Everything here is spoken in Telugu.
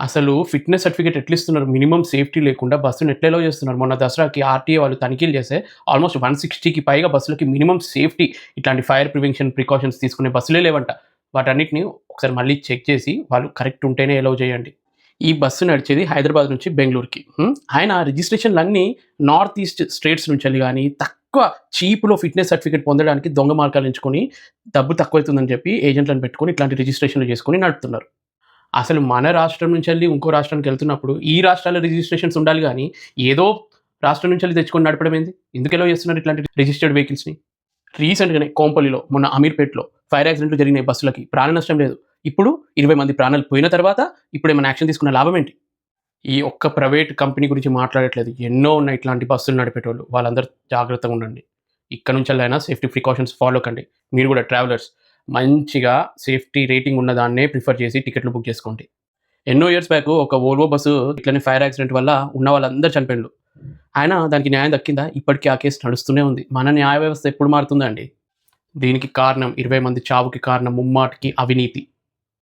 అసలు ఫిట్నెస్ సర్టిఫికేట్ ఎట్లా ఇస్తున్నారు మినిమం సేఫ్టీ లేకుండా బస్సును ఎట్లా allow చేస్తున్నారు? మొన్న దసరాకి ఆర్టీఏ వాళ్ళు తనిఖీలు చేస్తే ఆల్మోస్ట్ వన్ సిక్స్టీకి పైగా బస్సులకి మినిమం సేఫ్టీ ఇట్లాంటి ఫైర్ ప్రివెన్షన్ ప్రికాషన్స్ తీసుకునే బస్సులే లేవంట. వాటన్నిటిని ఒకసారి మళ్ళీ చెక్ చేసి వాళ్ళు కరెక్ట్ ఉంటేనే ఎలవ్ చేయండి. ఈ బస్సు నడిచేది హైదరాబాద్ నుంచి బెంగళూరుకి. ఆయన రిజిస్ట్రేషన్లు అన్నీ నార్త్ ఈస్ట్ స్టేట్స్ నుంచి వెళ్ళి కానీ తక్కువ చీప్లో ఫిట్నెస్ సర్టిఫికేట్ పొందడానికి దొంగ మార్గాలు ఎంచుకొని డబ్బు తక్కువవుతుందని చెప్పి ఏజెంట్లను పెట్టుకొని ఇట్లాంటి రిజిస్ట్రేషన్లు చేసుకొని నడుపుతున్నారు. అసలు మన రాష్ట్రం నుంచి వెళ్ళి ఇంకో రాష్ట్రానికి వెళ్తున్నప్పుడు ఈ రాష్ట్రాల రిజిస్ట్రేషన్స్ ఉండాలి కానీ ఏదో రాష్ట్రం నుంచి వెళ్ళి తెచ్చుకొని నడపడం ఏంది? ఎందుకు ఎలా చేస్తున్నారు ఇట్లాంటి రిజిస్టర్డ్ వెహికల్స్ని రీసెంట్గానే కోంపల్లిలో మొన్న అమీర్పేట్లో ఫైర్ యాక్సిడెంట్లు జరిగినాయి బస్సులకి. ప్రాణ నష్టం లేదు. ఇప్పుడు ఇరవై మంది ప్రాణాలు పోయిన తర్వాత ఇప్పుడు ఏమైనా యాక్షన్ తీసుకున్న లాభం ఏంటి? ఈ ఒక్క ప్రైవేట్ కంపెనీ గురించి మాట్లాడట్లేదు. ఎన్నో ఉన్నాయి ఇట్లాంటి బస్సులు నడిపేటోళ్ళు. వాళ్ళందరూ జాగ్రత్తగా ఉండండి. ఇక్కడ నుంచి అయినా సేఫ్టీ ప్రికాషన్స్ ఫాలో కండి. మీరు కూడా ట్రావెలర్స్ మంచిగా సేఫ్టీ రేటింగ్ ఉన్నదాన్నే ప్రిఫర్ చేసి టికెట్లు బుక్ చేసుకోండి. ఎన్నో ఇయర్స్ బ్యాక్ ఒక ఓల్వో బస్సు ఇట్లనే ఫైర్ యాక్సిడెంట్ వల్ల ఉన్న వాళ్ళందరూ చనిపోయిండు ఆయన దానికి న్యాయం దక్కిందా? ఇప్పటికీ ఆ కేసు నడుస్తూనే ఉంది. మన న్యాయ వ్యవస్థ ఎప్పుడు మారుతుందండి? దీనికి కారణం ఇరవై మంది చావుకి కారణం ముమ్మాటికి అవినీతి.